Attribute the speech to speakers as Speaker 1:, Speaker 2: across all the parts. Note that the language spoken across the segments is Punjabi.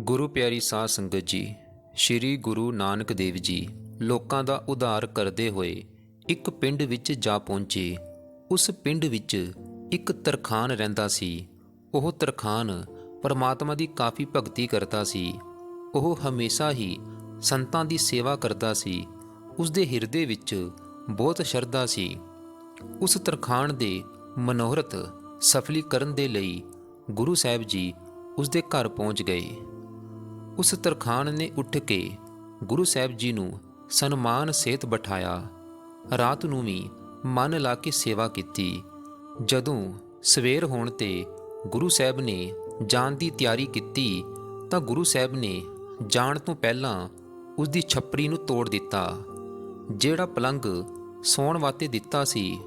Speaker 1: ਗੁਰੂ ਪਿਆਰੀ ਸਾਧ ਸੰਗਤ ਜੀ, ਸ੍ਰੀ ਗੁਰੂ ਨਾਨਕ ਦੇਵ ਜੀ ਲੋਕਾਂ ਦਾ ਉਧਾਰ ਕਰਦੇ ਹੋਏ ਇੱਕ ਪਿੰਡ ਵਿੱਚ ਜਾ ਪਹੁੰਚੇ। ਉਸ ਪਿੰਡ ਵਿੱਚ ਇੱਕ ਤਰਖਾਨ ਰਹਿੰਦਾ ਸੀ। ਉਹ ਤਰਖਾਨ ਪਰਮਾਤਮਾ ਦੀ ਕਾਫੀ ਭਗਤੀ ਕਰਦਾ ਸੀ। ਉਹ ਹਮੇਸ਼ਾ ਹੀ ਸੰਤਾਂ ਦੀ ਸੇਵਾ ਕਰਦਾ ਸੀ। ਉਸ ਦੇ ਹਿਰਦੇ ਵਿੱਚ ਬਹੁਤ ਸ਼ਰਧਾ ਸੀ। ਉਸ ਤਰਖਾਨ ਦੇ ਮਨੋਰਥ ਸਫਲੀਕਰਨ ਦੇ ਲਈ ਗੁਰੂ ਸਾਹਿਬ ਜੀ ਉਸ ਦੇ ਘਰ ਪਹੁੰਚ ਗਏ। ਉਸ ਤਰਖਾਨ ਨੇ ਉੱਠ ਕੇ ਗੁਰੂ ਸਾਹਿਬ ਜੀ ਨੂੰ ਸਨਮਾਨ ਸਹਿਤ ਬਿਠਾਇਆ। ਰਾਤ ਨੂੰ ਵੀ ਮਨ ਲਾ ਕੇ ਸੇਵਾ ਕੀਤੀ। ਜਦੋਂ ਸਵੇਰ ਹੋਣ ਤੇ ਗੁਰੂ ਸਾਹਿਬ ਨੇ ਜਾਣ ਦੀ ਤਿਆਰੀ ਕੀਤੀ ਤਾਂ ਗੁਰੂ ਸਾਹਿਬ ਨੇ ਜਾਣ ਤੋਂ ਪਹਿਲਾਂ ਉਸ ਦੀ ਛੱਪੜੀ ਨੂੰ ਤੋੜ ਦਿੱਤਾ। ਜਿਹੜਾ ਪਲੰਗ ਸੌਣ ਵਾਸਤੇ ਦਿੱਤਾ ਸੀ,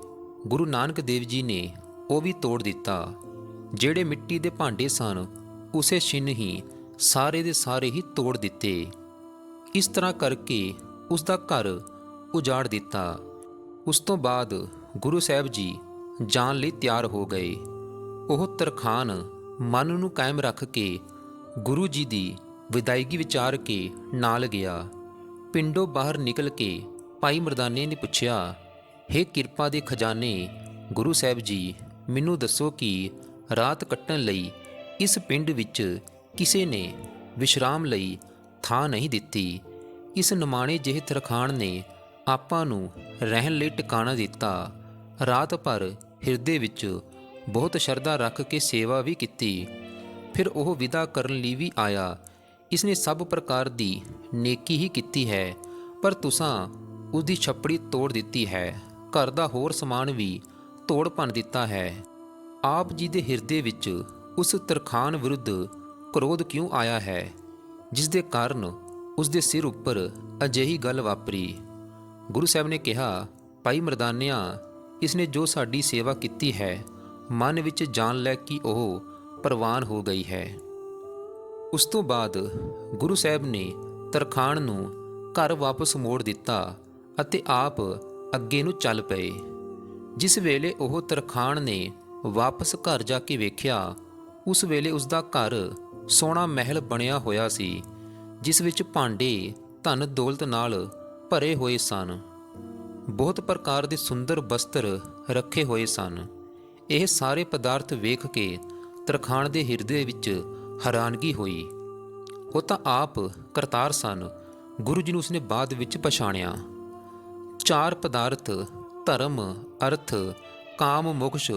Speaker 1: ਗੁਰੂ ਨਾਨਕ ਦੇਵ ਜੀ ਨੇ ਉਹ ਵੀ ਤੋੜ ਦਿੱਤਾ। ਜਿਹੜੇ ਮਿੱਟੀ ਦੇ ਭਾਂਡੇ ਸਨ, ਉਸੇ ਛਿੰਨ ਹੀ ਸਾਰੇ ਦੇ ਸਾਰੇ ਹੀ ਤੋੜ ਦਿੱਤੇ। ਇਸ ਤਰ੍ਹਾਂ ਕਰਕੇ ਉਸ ਦਾ ਘਰ ਉਜਾੜ ਦਿੱਤਾ। ਉਸ ਤੋਂ ਬਾਅਦ ਗੁਰੂ ਸਾਹਿਬ ਜੀ ਜਾਣ ਲਈ ਤਿਆਰ ਹੋ ਗਏ। ਉਹ ਤਰਖਾਨ ਮਨ ਨੂੰ ਕਾਇਮ ਰੱਖ ਕੇ ਗੁਰੂ ਜੀ ਦੀ ਵਿਦਾਇਗੀ ਵਿਚਾਰ ਕੇ ਨਾਲ ਗਿਆ। ਪਿੰਡੋਂ ਬਾਹਰ ਨਿਕਲ ਕੇ ਭਾਈ ਮਰਦਾਨੇ ਨੇ ਪੁੱਛਿਆ हे ਕਿਰਪਾ ਦੇ ਖਜ਼ਾਨੇ, ਗੁਰੂ ਸਾਹਿਬ ਜੀ, ਮੈਨੂੰ ਦੱਸੋ ਕਿ ਰਾਤ ਕੱਟਣ ਲਈ ਇਸ ਪਿੰਡ ਵਿੱਚ ਕਿਸੇ ਨੇ ਵਿਸ਼ਰਾਮ ਲਈ ਥਾਂ ਨਹੀਂ ਦਿੱਤੀ। ਇਸ ਨਿਮਾਣੇ ਜਿਹੇ ਤਰਖਾਣ ਨੇ ਆਪਾਂ ਨੂੰ ਰਹਿਣ ਲਈ ਟਿਕਾਣਾ ਦਿੱਤਾ। ਰਾਤ ਭਰ ਹਿਰਦੇ ਵਿੱਚ ਬਹੁਤ ਸ਼ਰਧਾ ਰੱਖ ਕੇ ਸੇਵਾ ਵੀ ਕੀਤੀ। ਫਿਰ ਉਹ ਵਿਦਾ ਕਰਨ ਲਈ ਵੀ ਆਇਆ। ਇਸਨੇ ਸਭ ਪ੍ਰਕਾਰ ਦੀ ਨੇਕੀ ਹੀ ਕੀਤੀ ਹੈ, ਪਰ ਤੁਸਾਂ ਉਸ ਦੀ ਛੱਪੜੀ ਤੋੜ ਦਿੱਤੀ ਹੈ। ਘਰ ਦਾ ਹੋਰ ਸਮਾਨ ਵੀ ਤੋੜ ਭੰਨ ਦਿੱਤਾ ਹੈ। ਆਪ ਜੀ ਦੇ ਹਿਰਦੇ ਵਿੱਚ ਉਸ ਤਰਖਾਨ ਵਿਰੁੱਧ ਕ੍ਰੋਧ ਕਿਉਂ ਆਇਆ ਹੈ? ਜਿਸ ਦੇ ਕਾਰਨ ਉਸ ਦੇ ਸਿਰ ਉੱਪਰ ਅਜਿਹੀ ਗੱਲ ਵਾਪਰੀ। ਗੁਰੂ ਸਾਹਿਬ ਨੇ ਕਿਹਾ, ਭਾਈ ਮਰਦਾਨਿਆਂ, ਇਸਨੇ ਜੋ ਸਾਡੀ ਸੇਵਾ ਕੀਤੀ ਹੈ, ਮਨ ਵਿੱਚ ਜਾਣ ਲੈ ਕਿ ਉਹ ਪ੍ਰਵਾਨ ਹੋ ਗਈ ਹੈ। ਉਸ ਤੋਂ ਬਾਅਦ ਗੁਰੂ ਸਾਹਿਬ ਨੇ ਤਰਖਾਣ ਨੂੰ ਘਰ ਵਾਪਸ ਮੋੜ ਦਿੱਤਾ ਅਤੇ ਆਪ ਅੱਗੇ ਨੂੰ ਚੱਲ ਪਏ। ਜਿਸ ਵੇਲੇ ਉਹ ਤਰਖਾਣ ਨੇ ਵਾਪਸ ਘਰ ਜਾ ਕੇ ਵੇਖਿਆ, ਉਸ ਵੇਲੇ ਉਸ ਦਾ ਘਰ ਸੋਹਣਾ ਮਹਿਲ ਬਣਿਆ ਹੋਇਆ ਸੀ, ਜਿਸ ਵਿੱਚ ਭਾਂਡੇ ਧਨ ਦੌਲਤ ਨਾਲ ਭਰੇ ਹੋਏ ਸਨ। ਬਹੁਤ ਪ੍ਰਕਾਰ ਦੇ ਸੁੰਦਰ ਬਸਤਰ ਰੱਖੇ ਹੋਏ ਸਨ। ਇਹ ਸਾਰੇ ਪਦਾਰਥ ਵੇਖ ਕੇ ਤਰਖਾਣ ਦੇ ਹਿਰਦੇ ਵਿੱਚ ਹੈਰਾਨਗੀ ਹੋਈ। ਉਹ ਤਾਂ ਆਪ ਕਰਤਾਰ ਸਨ। ਗੁਰੂ ਜੀ ਨੂੰ ਉਸਨੇ ਬਾਅਦ ਵਿੱਚ ਪਛਾਣਿਆ। ਚਾਰ ਪਦਾਰਥ, ਧਰਮ, ਅਰਥ, ਕਾਮ, ਮੋਕਸ਼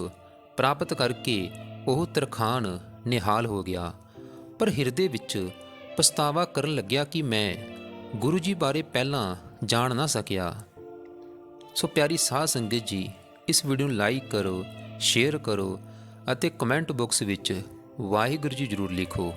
Speaker 1: ਪ੍ਰਾਪਤ ਕਰਕੇ ਉਹ ਤਰਖਾਨ ਨਿਹਾਲ ਹੋ ਗਿਆ। ਪਰ ਹਿਰਦੇ ਵਿੱਚ ਪਛਤਾਵਾ ਕਰਨ ਲੱਗਿਆ ਕਿ ਮੈਂ ਗੁਰੂ ਜੀ ਬਾਰੇ ਪਹਿਲਾਂ ਜਾਣ ਨਾ ਸਕਿਆ। ਸੋ ਪਿਆਰੀ ਸਾਧ ਸੰਗਤ ਜੀ, ਇਸ ਵੀਡੀਓ ਨੂੰ ਲਾਈਕ ਕਰੋ ਸ਼ੇਅਰ ਕਰੋ ਅਤੇ ਕਮੈਂਟ ਬਾਕਸ ਵਿੱਚ ਵਾਹਿਗੁਰੂ ਜੀ ਜ਼ਰੂਰ ਲਿਖੋ।